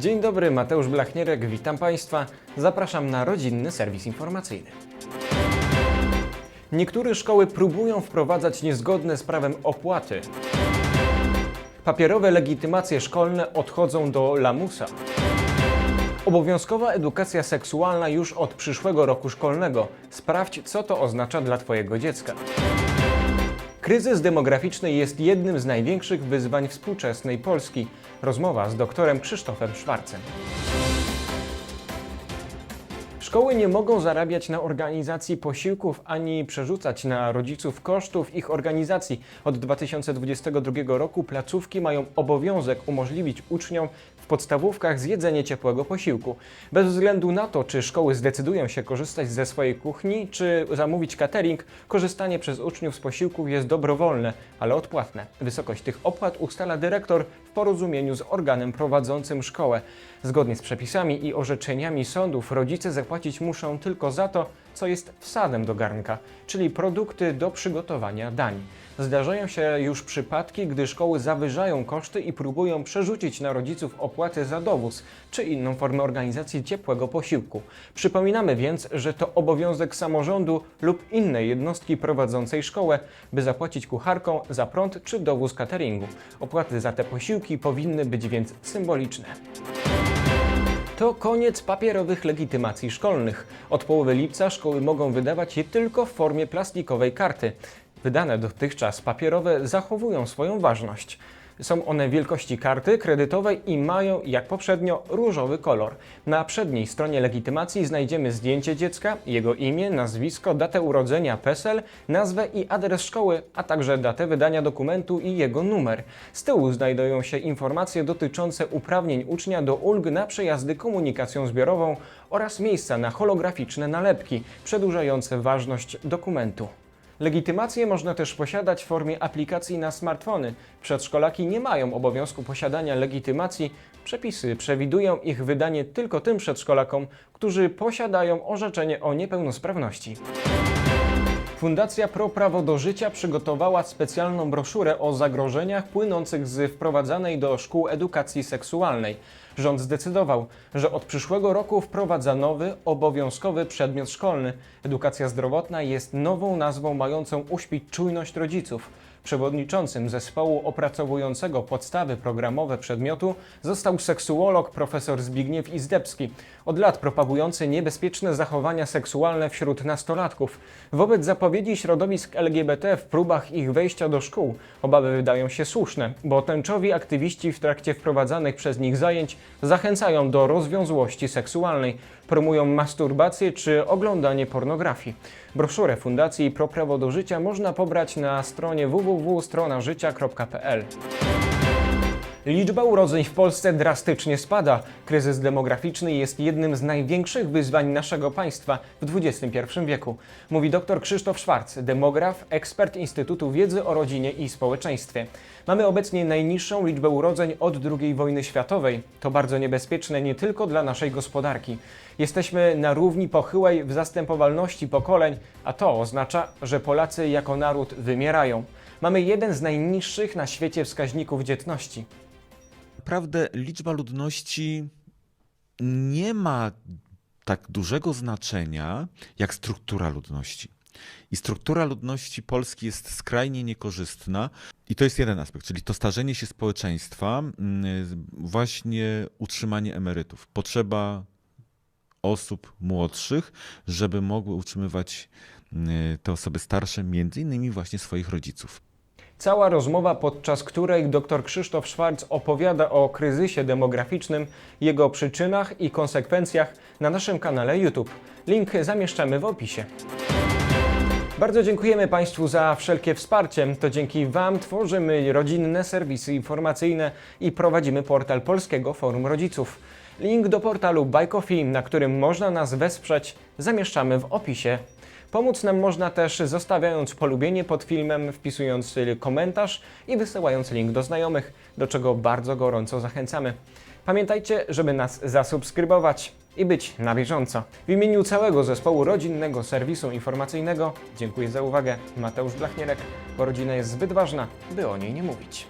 Dzień dobry, Mateusz Blachnierek, witam Państwa. Zapraszam na rodzinny serwis informacyjny. Niektóre szkoły próbują wprowadzać niezgodne z prawem opłaty. Papierowe legitymacje szkolne odchodzą do lamusa. Obowiązkowa edukacja seksualna już od przyszłego roku szkolnego. Sprawdź, co to oznacza dla Twojego dziecka. Kryzys demograficzny jest jednym z największych wyzwań współczesnej Polski. Rozmowa z doktorem Krzysztofem Szwarcem. Szkoły nie mogą zarabiać na organizacji posiłków ani przerzucać na rodziców kosztów ich organizacji. Od 2022 roku placówki mają obowiązek umożliwić uczniom w podstawówkach zjedzenie ciepłego posiłku. Bez względu na to, czy szkoły zdecydują się korzystać ze swojej kuchni, czy zamówić catering, korzystanie przez uczniów z posiłków jest dobrowolne, ale odpłatne. Wysokość tych opłat ustala dyrektor w porozumieniu z organem prowadzącym szkołę. Zgodnie z przepisami i orzeczeniami sądów rodzice zapłacić muszą tylko za to, co jest wsadem do garnka, czyli produkty do przygotowania dań. Zdarzają się już przypadki, gdy szkoły zawyżają koszty i próbują przerzucić na rodziców opłaty za dowóz czy inną formę organizacji ciepłego posiłku. Przypominamy więc, że to obowiązek samorządu lub innej jednostki prowadzącej szkołę, by zapłacić kucharkom za prąd czy dowóz cateringu. Opłaty za te posiłki powinny być więc symboliczne. To koniec papierowych legitymacji szkolnych. Od połowy lipca szkoły mogą wydawać je tylko w formie plastikowej karty. Wydane dotychczas papierowe zachowują swoją ważność. Są one wielkości karty kredytowej i mają, jak poprzednio, różowy kolor. Na przedniej stronie legitymacji znajdziemy zdjęcie dziecka, jego imię, nazwisko, datę urodzenia, PESEL, nazwę i adres szkoły, a także datę wydania dokumentu i jego numer. Z tyłu znajdują się informacje dotyczące uprawnień ucznia do ulg na przejazdy komunikacją zbiorową oraz miejsca na holograficzne nalepki, przedłużające ważność dokumentu. Legitymację można też posiadać w formie aplikacji na smartfony. Przedszkolaki nie mają obowiązku posiadania legitymacji. Przepisy przewidują ich wydanie tylko tym przedszkolakom, którzy posiadają orzeczenie o niepełnosprawności. Fundacja Pro Prawo do Życia przygotowała specjalną broszurę o zagrożeniach płynących z wprowadzanej do szkół edukacji seksualnej. Rząd zdecydował, że od przyszłego roku wprowadza nowy, obowiązkowy przedmiot szkolny. Edukacja zdrowotna jest nową nazwą mającą uśpić czujność rodziców. Przewodniczącym zespołu opracowującego podstawy programowe przedmiotu został seksuolog profesor Zbigniew Izdebski, od lat propagujący niebezpieczne zachowania seksualne wśród nastolatków. Wobec zapowiedzi środowisk LGBT w próbach ich wejścia do szkół obawy wydają się słuszne, bo tęczowi aktywiści w trakcie wprowadzanych przez nich zajęć zachęcają do rozwiązłości seksualnej, promują masturbację czy oglądanie pornografii. Broszurę Fundacji Pro Prawo do Życia można pobrać na stronie www.stronażycia.pl. Liczba urodzeń w Polsce drastycznie spada. Kryzys demograficzny jest jednym z największych wyzwań naszego państwa w XXI wieku, mówi dr Krzysztof Szwarc, demograf, ekspert Instytutu Wiedzy o Rodzinie i Społeczeństwie. Mamy obecnie najniższą liczbę urodzeń od II wojny światowej. To bardzo niebezpieczne nie tylko dla naszej gospodarki. Jesteśmy na równi pochyłej w zastępowalności pokoleń, a to oznacza, że Polacy jako naród wymierają. Mamy jeden z najniższych na świecie wskaźników dzietności. Naprawdę liczba ludności nie ma tak dużego znaczenia jak struktura ludności. I struktura ludności Polski jest skrajnie niekorzystna. I to jest jeden aspekt, czyli to starzenie się społeczeństwa, mm, właśnie utrzymanie emerytów. Potrzeba osób młodszych, żeby mogły utrzymywać mm, te osoby starsze, między innymi właśnie swoich rodziców. Cała rozmowa, podczas której dr Krzysztof Szwarc opowiada o kryzysie demograficznym, jego przyczynach i konsekwencjach na naszym kanale YouTube. Link zamieszczamy w opisie. Bardzo dziękujemy Państwu za wszelkie wsparcie. To dzięki Wam tworzymy rodzinne serwisy informacyjne i prowadzimy portal Polskiego Forum Rodziców. Link do portalu Coffee, na którym można nas wesprzeć, zamieszczamy w opisie. Pomóc nam można też zostawiając polubienie pod filmem, wpisując komentarz i wysyłając link do znajomych, do czego bardzo gorąco zachęcamy. Pamiętajcie, żeby nas zasubskrybować i być na bieżąco. W imieniu całego zespołu rodzinnego serwisu informacyjnego dziękuję za uwagę. Mateusz Blachnierek, bo rodzina jest zbyt ważna, by o niej nie mówić.